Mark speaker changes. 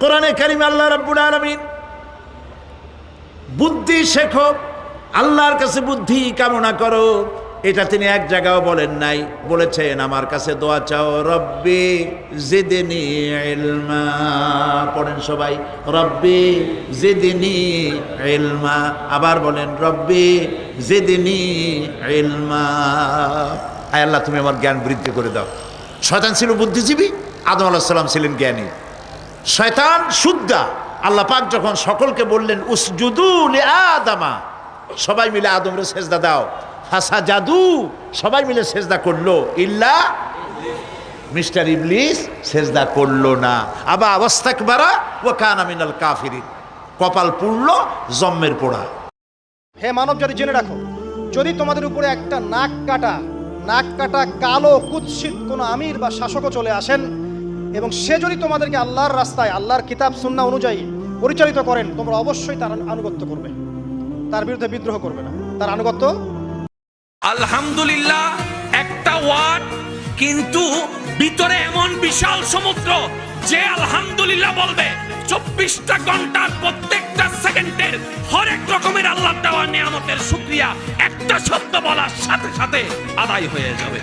Speaker 1: কোরআনে কারিমে আল্লাহ রাব্বুল আলামিন, বুদ্ধি শেখো, আল্লাহর কাছে বুদ্ধি কামনা করো। এটা তিনি এক জায়গাও বলেন নাই, বলেছেন, আমার কাছে দোয়া চাও, রব্বি জিদিনি ইলমা। পড়েন সবাই, রব্বি জিদিনি ইলমা। আবার বলেন, রব্বি জিদিনি ইলমা। আয় আল্লাহ, তুমি আমার জ্ঞান বৃদ্ধি করে দাও। শয়তান ছিল বুদ্ধিজীবী, আদম আলাহ সাল্লাম ছিলেন জ্ঞানী। শয়তান শুদ্ধা। আল্লাহ পাক যখন সকলকে বললেন, উসজুদু লি আদামা। সবাই মিলে আদমরে সেজদা দাও। হাসা জাদু সবাই মিলে সেজদা করল। ইল্লা মিস্টার ইবলিস সেজদা করল না। আবা অবস্থাক বারা ও কান আমিনাল কাফিরিন। কপাল পুড়লো জম্মের পোড়া।
Speaker 2: হে মানব জাতি জেনে রাখো, যদি তোমাদের উপরে একটা নাক কাটা নাক কাটা কালো কুৎসিত কোনো আমির বা শাসকও চলে আসেন এবং সে যদি তোমাদেরকে আল্লাহর রাস্তায়, আল্লাহর কিতাব সুন্না অনুযায়ী পরিচালিত করেন, তোমরা অবশ্যই তার আনুগত্য করবে। তার বিরুদ্ধে বিদ্রোহ করবে না। তার আনুগত্য?
Speaker 3: আলহামদুলিল্লাহ, একটা ওয়ার্ড, কিন্তু ভিতরে এমন বিশাল সমুদ্র, যে আলহামদুলিল্লাহ বলবে, চব্বিশটা ঘণ্টার প্রত্যেকটা সেকেন্ডের হরেক রকমের আল্লাহ দেওয়া নিয়ামতের শুক্রিয়া। একটা শব্দ বলার সাথে সাথে আদায় হয়ে যাবে।